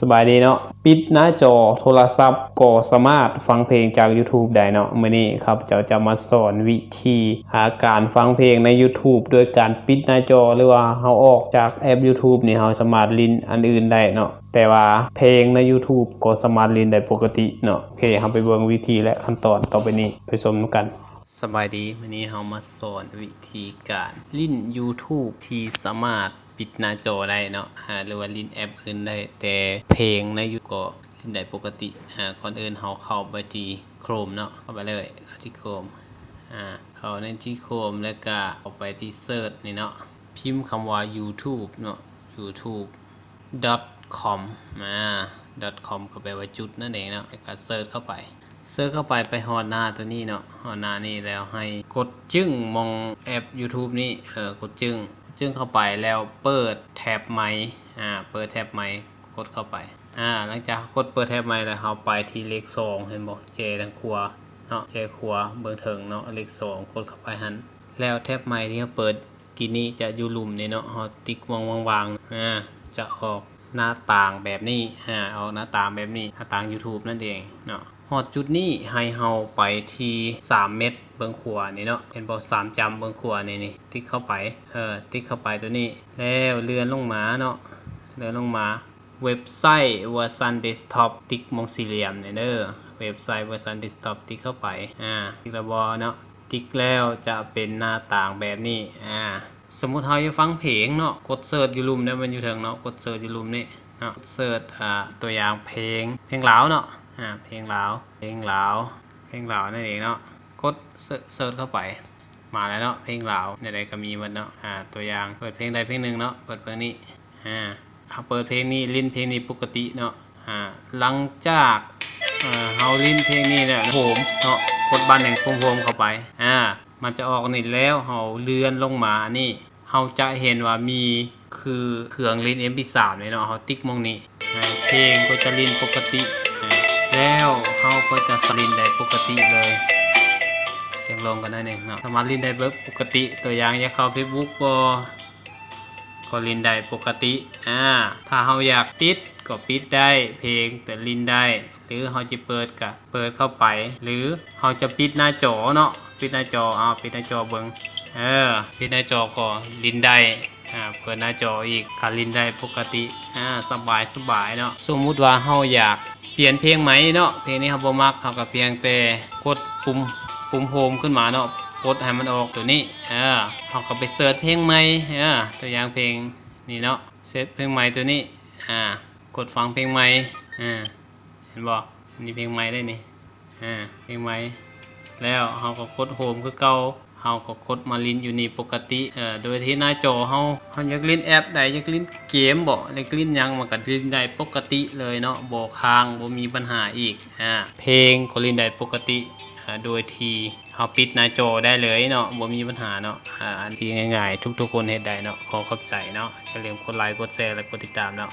สบายดีเนาะปิดหน้าจอโทรศัพท์ก็สามารถฟังเพลงจาก YouTube ได้เนาะมื้อนี้ครับเจ้าจะมาสอนวิธีหาการฟังเพลงใน YouTube โดยการปิดหน้าจอหรือว่าเฮาออกจากแอป YouTube นี่เฮาสามารถลินอันอื่นได้เนาะแต่ว่าเพลงใน YouTube ก็สามารถลินได้ปกติเนาะโอเคเฮาไปเบิ่งวิธีและขั้นตอนต่อไปนี้ไปชมกันสบายดีวันนี้เรามาสอนวิธีการลิ้น YouTube ที่สามารถ ปิดหน้าจอได้เนาะหรือว่าลิ้นแอปอื่นได้ แต่เพลงในยูก็ลิ้นได้ปกติอ่าก่อนอื่นเราเข้าไปที่ Chrome เนาะเข้าไปเลยเข้าที่ Chrome อ่าเข้าในที่ Chrome แล้วก็เข้าไปที่ Search นี่เนาะพิมพ์คำว่า YouTube เนาะ YouTube com มา com ก็แปลว่าจุดนั่นเองเนาะแล้วก็เซิร์ชเข้าไปเซิร์ชเข้าไปไปฮอดหน้าตัวนี้เนาะฮอดหน้านี่แล้วให้กดจึ้งมองแอป YouTube นี่เออกดจึ้ง จึงเข้าไปแล้วเปิดแท็บไมค์อ่าเปิดแท็บไมค์กดเข้าไปอ่าหลังจากกดเปิดแท็บไมค์แล้วเราไปที่เลขสองเห็นบอกเจทางขวเนาะเจขวเบื้องถึงเนาะเลขสองกดเข้าไปหันแล้วแท็บไมค์ที่เราเปิดกินนี้จะอยู่ลุมนี่เนาะเฮาติ๊กวางวางๆอ่าจะออกหน้าต่างแบบนี้อ่าออกหน้าต่างแบบนี้หน้าต่าง YouTube นั่นเองเนาะ ฮอดจุดนี้ให้เฮาไปที่ 3 เม็ดเบื้องขวานี่เนาะเห็นบอก3จำเบื้องขวานี่นี่ติ๊กเข้าไปเออติ๊กเข้าไปตัวนี้ แล้วเลื่อนลงมาเนาะเลื่อนลงมาเว็บไซต์เวอร์ชันเดสก์ท็อปติ๊กมองสี่เหลี่ยมเนี่ยเด้อเว็บไซต์เวอร์ชันเดสก์ท็อปติ๊กเข้าไปอ่าติ๊กระบอเนาะติ๊กแล้วจะเป็นหน้าต่างแบบนี้อ่าสมมุติเฮาจะฟังเพลงเนาะกดเสิร์ชอยู่ลุมเนี่ยมันอยู่เทิงเนาะกดเสิร์ชอยู่ลุมนี่เนาะเสิร์ชอ่าตัวอย่างเพลงเพลงลาวเนาะ อ่าเพลงลาว เพลงลาว เพลงลาวนั่นเองเนาะ กดเซิร์ชเข้าไป มาแล้วเนาะ เพลงลาวในใดก็มีหมันเนาะ อ่า ตัวอย่าง เปิดเพลงใดเพลงหนึ่งเนาะ เปิดเพลงนี้ อ่าเอาเปิดเพลงนี้ลิ้นเพลงนี้ปกติเนาะ อ่า หลังจากเอ่อเฮาลิ้นเพลงนี้เนี่ยโหมเนาะกดบันแห่งโฮมเข้าไป อ่า มันจะออกนี่แล้วเฮาเลื่อนลงมา นี่เฮาจะเห็นว่ามีคือเครื่องลิ้น MP3 เนี่ยเนาะเฮาติ๊กมองนี้เพลงก็จะลิ้นปกติ แล้วเขาก็จะสลินได้ปกติเลยเสียงลงกันได้หนึ่งเนาะสามารถลินได้แบบปกติ ตัวอย่างอยากเข้า Facebook ก็ก็ลินได้ปกติอ่าถ้าเขาอยากปิดก็ปิดได้เพลงแต่ลินได้ หรือเขาจะเปิดก็เปิดเข้าไป หรือเขาจะปิดหน้าจอเนาะปิดหน้าจออ่าปิดหน้าจอเบิงเออปิดหน้าจอก็ลินได้อ่าเปิดหน้าจออีกคาลินได้ปกติอ่าสบายสบายเนาะสมมุติว่าเฮาอยาก เปลี่ยนเพลงไหมเนาะเพลงนี้เฮาบ่มักเฮาก็เพียงแต่กดปุ่มปุ่มโฮมขึ้นมาเนาะกดให้มันออกตัวนี้เออเฮาก็ไปเสิร์ชเพลงใหม่เออตัวอย่างเพลงนี่เนาะเสิร์ชเพลงใหม่ตัวนี้อ่ากดฟังเพลงใหม่อ่าเห็นบ่นี่เพลงใหม่ได้นี่อ่าเพลงใหม่แล้วเฮาก็กดโฮมคือเก่า เฮาก็กดมาลินอยู่นี่ปกติเอ่อโดยที่หน้าจอเฮาเฮาอยากเล่นแอปใดอยากเล่นเกมบ่อยากเล่นยังมันก็เล่นได้ปกติเลยเนาะบ่ค้างบ่มีปัญหาอีกอ่าเพลงก็เล่นได้ปกติโดยทีเฮาปิดหน้าจอได้เลยเนาะบ่มีปัญหาเนาะอ่าอันที่ง่ายๆ ทุกๆคนเฮ็ดได้เนาะขอขอบใจเนาะอย่าลืมกดไลค์กดแชร์และกดติดตามเนาะ